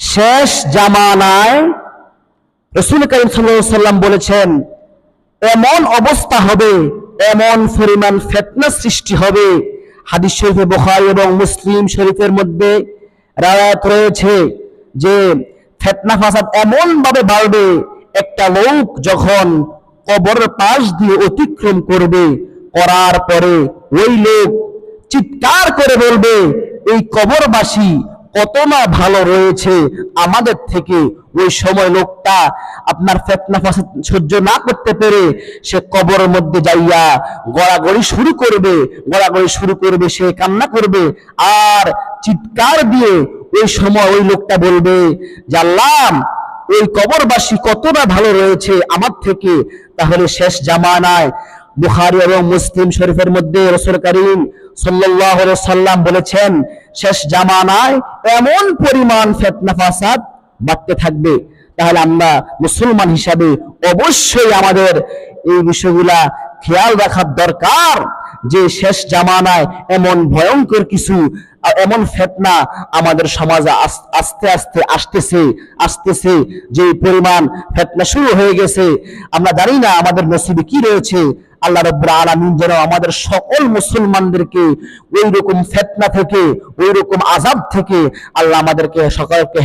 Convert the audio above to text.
শেষ জামানায় রসুল করিম সাল্লাম বলেছেন, এমন অবস্থা হবে, এমন পরিমাণ ফেতনা সৃষ্টি হবে। হাদিস শরীফে বুখারী এবং মুসলিম শরীফের মধ্যে রায়াত রয়েছে যে ফেতনা ফাসাদ এমন ভাবে বাড়বে, একটা লোক যখন কবর পাশ দিয়ে অতিক্রম করবে, করার পরে ওই লোক চিৎকার করে বলবে, এই কবরবাসী কত না ভালো রয়েছে আমাদের থেকে ওই সময় লোকটা আপনার ফেতনা ফাসাদ সহ্য না করতে পেরে সে কবরের মধ্যে যাইয়া গড়াগড়ি শুরু করবে, গড়াগড়ি শুরু করবে, সে কান্না করবে। আর চিৎকার দিয়ে ওই সময় ওই লোকটা বলবে আল্লাহ, ওই কবরবাসী কত না ভালো রয়েছে আমার থেকে। তাহলে শেষ জামানায় বুখারী এবং মুসলিম শরীফের মধ্যে রসুল করিম আলাইহি সাল্লাম বলেছেন শেষ জামানায় এমন পরিমাণ ফেতনা ফাসাদ বাড়তে থাকবে। তাহলে আমরা মুসলমান হিসাবে অবশ্যই আমাদের এই বিষয়গুলা খেয়াল রাখার দরকার যে শেষ জামানায় এমন ভয়ঙ্কর কিছু, এমন ফেতনা আমাদের সমাজে আস্তে আস্তে আসতেছে আসতেছে যে পরিমাণ ফেতনা শুরু হয়ে গেছে। আমরা জানি না আমাদের নসিবে কি রয়েছে আল্লাহ রব্বুল আলামিন যেন আমাদের সকল মুসলমানদেরকে ওই রকম ফেতনা থেকে ওই রকম আজাব থেকে আল্লাহ আমাদেরকে সকলকে